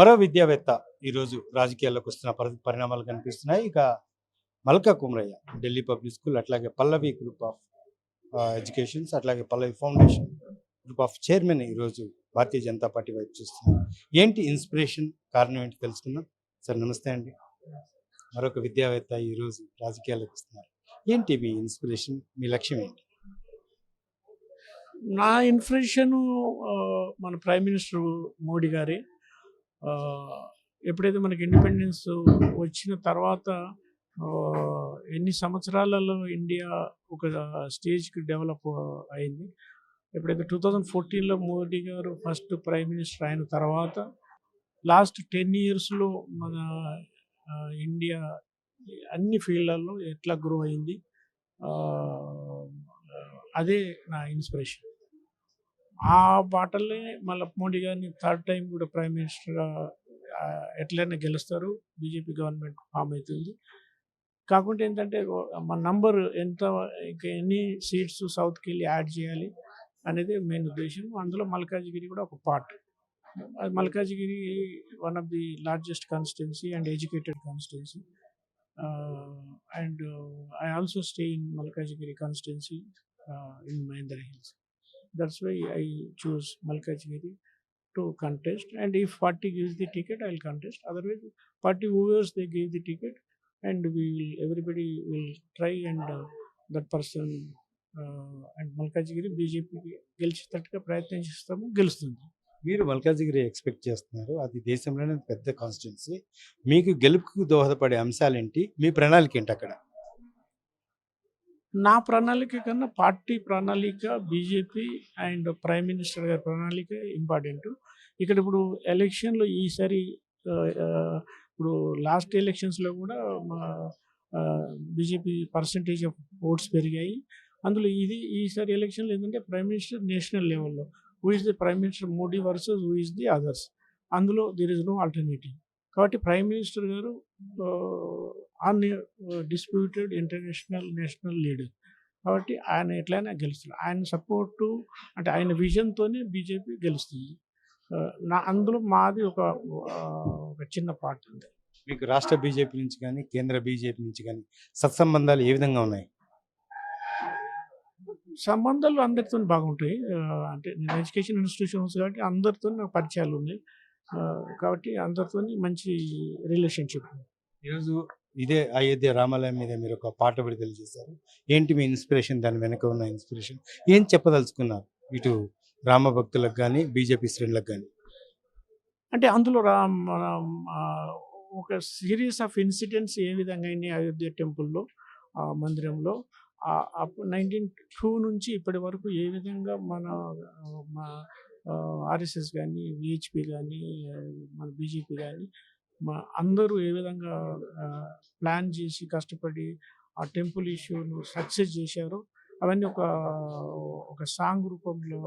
మరో విద్యావేత్త ఈరోజు రాజకీయాల్లోకి వస్తున్న పరి పరిణామాలు కనిపిస్తున్నాయి. ఇక మల్కా కుమరయ్య ఢిల్లీ పబ్లిక్ స్కూల్ అట్లాగే పల్లవి గ్రూప్ ఆఫ్ ఎడ్యుకేషన్స్ అట్లాగే Pallavi foundation group of chairman ఈరోజు భారతీయ జనతా పార్టీ వైపు చూస్తున్నారు ఏంటి ఇన్స్పిరేషన్? కారణం ఏంటి తెలుసుకుందాం. సార్ నమస్తే అండి. మరొక విద్యావేత్త ఈరోజు రాజకీయాల్లోకి వస్తున్నారు. ఏంటి మీ ఇన్స్పిరేషన్? మీ లక్ష్యం ఏంటి? నా ఇన్స్పిరేషను మన ప్రైమ్ మినిస్టర్ మోడీ గారి ఎప్పుడైతే మనకి ఇండిపెండెన్స్ వచ్చిన తర్వాత ఎన్ని సంవత్సరాలలో ఇండియా ఒక స్టేజ్కి డెవలప్ అయింది? ఎప్పుడైతే టూ థౌజండ్ ఫోర్టీన్లో మోడీ గారు ఫస్ట్ ప్రైమ్ మినిస్టర్ అయిన తర్వాత లాస్ట్ టెన్ ఇయర్స్లో మన ఇండియా అన్ని ఫీల్డ్లలో ఎట్లా గ్రో అయింది? అదే నా ఇన్స్పిరేషన్. ఆ బాటలే మళ్ళీ మోడీ గారిని థర్డ్ టైం కూడా ప్రైమ్ మినిస్టర్గా ఎట్లయినా గెలుస్తారు. బీజేపీ గవర్నమెంట్ ఫామ్ అవుతుంది. కాకుంటే ఏంటంటే మన నంబర్ ఎంత ఇంకా ఎన్ని సీట్స్ సౌత్కి వెళ్ళి యాడ్ చేయాలి అనేది మెయిన్ ఉద్దేశం. అందులో మల్కాజ్గిరి కూడా ఒక part. Malkajgiri one of the largest constituency and educated constituency. And I also stay in Malkajgiri constituency in Mahendra hills. That's why I choose Malkajgiri to contest. And if party gives the ticket, I'll contest. Otherwise, party whoever they give the ticket, and we will everybody will try and uh, that person uh, and Malkajgiri బీజేపీకి గెలిచేటట్టుగా ప్రయత్నం చేస్తాము గెలుస్తుంది మీరు Malkajgiri expect చేస్తున్నారు అది దేశంలోనే పెద్ద కాన్స్టిట్యున్సీ మీకు గెలుపుకు దోహదపడే అంశాలు ఏంటి మీ ప్రణాళిక ఏంటి అక్కడ నా ప్రణాళిక కన్నా పార్టీ ప్రణాళిక బీజేపీ అండ్ ప్రైమ్ మినిస్టర్ గారి ప్రణాళిక ఇంపార్టెంట్. ఇక్కడ ఇప్పుడు ఎలక్షన్లో ఈసారి ఇప్పుడు లాస్ట్ ఎలక్షన్స్లో కూడా మా బీజేపీ పర్సంటేజ్ ఆఫ్ ఓట్స్ పెరిగాయి. అందులో ఇది ఈసారి ఎలక్షన్లో ఏంటంటే ప్రైమ్ మినిస్టర్ నేషనల్ లెవెల్లో who is the prime minister Modi versus who is the others అందులో దిర్ ఇస్ నో ఆల్టర్నేటివ్ కాబట్టి ప్రైమ్ మినిస్టర్ గారు undisputed international national leader. కాబట్టి ఆయన ఎట్లయినా గెలుస్తారు. ఆయన సపోర్టు అంటే ఆయన విజన్తోనే బీజేపీ గెలుస్తుంది. నా అందులో మాది ఒక ఒక చిన్న పార్ట్ ఉంది మీకు రాష్ట్ర బీజేపీ నుంచి కానీ కేంద్ర బీజేపీ నుంచి కానీ సత్సంబంధాలు ఏ విధంగా ఉన్నాయి? సంబంధాలు అందరితో బాగుంటాయి. అంటే నేను ఎడ్యుకేషన్ ఇన్స్టిట్యూషన్స్ కాబట్టి అందరితో నాకు పరిచయాలు ఉన్నాయి. కాబట్టి అందరితో మంచి రిలేషన్షిప్ ఈరోజు ఇదే అయోధ్య రామాలయం మీద మీరు ఒక పాట విడుదల చేశారు. ఏంటి మీ ఇన్స్పిరేషన్? దాని వెనక ఉన్న ఇన్స్పిరేషన్. ఏం చెప్పదలుచుకున్నారు? ఇటు రామ భక్తులకు కానీ బీజేపీ శ్రేణులకు కానీ అంటే అందులో రా మన, ఒక సిరీస్ ఆఫ్ ఇన్సిడెంట్స్ ఏ విధంగా అయినాయి అయోధ్య టెంపుల్లో ఆ మందిరంలో? అప్పుడు నైన్టీన్ టూ నుంచి ఇప్పటి వరకు ఏ విధంగా మన మా ఆర్ఎస్ఎస్ కానీ విహెచ్పి కానీ మన బీజేపీ కానీ మా అందరూ ఏ విధంగా ప్లాన్ చేసి కష్టపడి ఆ టెంపుల్ ఇష్యూను సక్సెస్ చేశారో అవన్నీ ఒక ఒక సాంగ్ రూపంలో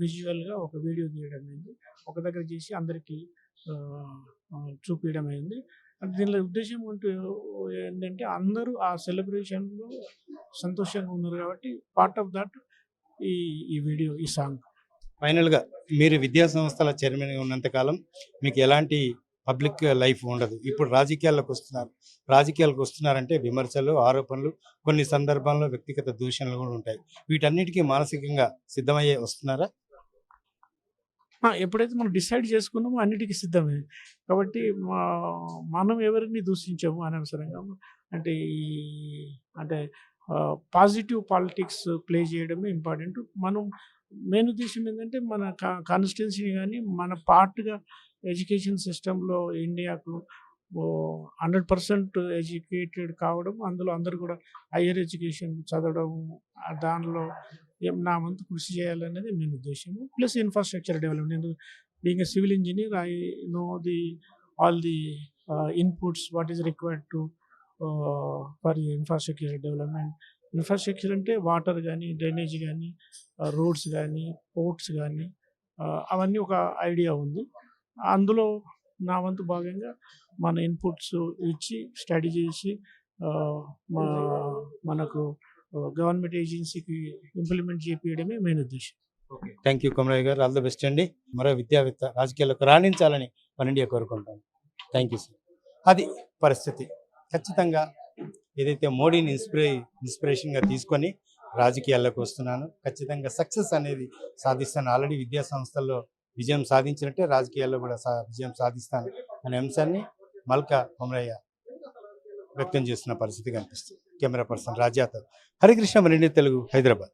విజువల్గా ఒక వీడియో తీయడం అయింది. ఒక దగ్గర చేసి అందరికీ చూపించడం అయింది. దీనిలో ఉద్దేశం ఉంటూ ఏంటంటే అందరూ ఆ సెలబ్రేషన్లో సంతోషంగా ఉన్నారు కాబట్టి పార్ట్ ఆఫ్ దట్ ఈ ఈ వీడియో ఈ సాంగ్. ఫైనల్గా మీరు విద్యా సంస్థల చైర్మన్గా ఉన్నంతకాలం మీకు ఎలాంటి పబ్లిక్ లైఫ్ ఉండదు. ఇప్పుడు రాజకీయాల్లోకి వస్తున్నారు. రాజకీయాలకు వస్తున్నారంటే విమర్శలు ఆరోపణలు కొన్ని సందర్భాల్లో వ్యక్తిగత దూషణలు కూడా ఉంటాయి. వీటన్నిటికీ మానసికంగా సిద్ధమయ్యే వస్తున్నారా? ఎప్పుడైతే మనం డిసైడ్ చేసుకున్నామో అన్నిటికీ సిద్ధమే. కాబట్టి మా మనం ఎవరిని దూషించాము అనవసరంగా? అంటే ఈ అంటే పాజిటివ్ పాలిటిక్స్ ప్లే చేయడమే ఇంపార్టెంట్. మనం మెయిన్ ఉద్దేశం ఏంటంటే మన కాన్స్టిట్యున్సీ కానీ మన పార్ట్గా ఎడ్యుకేషన్ సిస్టంలో ఇండియాకు హండ్రెడ్ పర్సెంట్ ఎడ్యుకేటెడ్ కావడం అందులో అందరూ కూడా హయ్యర్ ఎడ్యుకేషన్ చదవడం దానిలో నా వంతు కృషి చేయాలనేది మెయిన్ ఉద్దేశము ప్లస్ ఇన్ఫ్రాస్ట్రక్చర్ డెవలప్మెంట్. నేను being a civil engineer I know the all the inputs what is required to for infrastructure development. Infrastructure అంటే వాటర్ కానీ డ్రైనేజ్ కానీ రోడ్స్ కానీ పోర్ట్స్ కానీ అవన్నీ ఒక ఐడియా ఉంది. అందులో నా వంతు భాగంగా మన ఇన్పుట్స్ ఇచ్చి స్టడీ చేసి మా మనకు గవర్నమెంట్ ఏజెన్సీకి ఇంప్లిమెంట్ చేపించడమే మెయిన్ ఉద్దేశం. థ్యాంక్ యూ కొమరయ్య గారు. ఆల్ ద బెస్ట్ అండి. మరో విద్యావేత్త రాజకీయాలకు రాణించాలని పన్నెండే కోరుకుంటాను థ్యాంక్ యూ సార్. అది పరిస్థితి. ఖచ్చితంగా ఏదైతే మోడీని ఇన్స్పిరే ఇన్స్పిరేషన్గా తీసుకొని రాజకీయాల్లోకి వస్తున్నాను ఖచ్చితంగా సక్సెస్ అనేది సాధిస్తాను. ఆల్రెడీ విద్యా సంస్థల్లో విజయం సాధించినట్టే రాజకీయాల్లో కూడా సా విజయం సాధిస్తాను అనే అంశాన్ని మల్కా కొమరయ్య వ్యక్తం చేస్తున్న పరిస్థితి కనిపిస్తుంది. కెమెరా పర్సన్ రాజాతో హరికృష్ణ మరిన్ని తెలుగు హైదరాబాద్.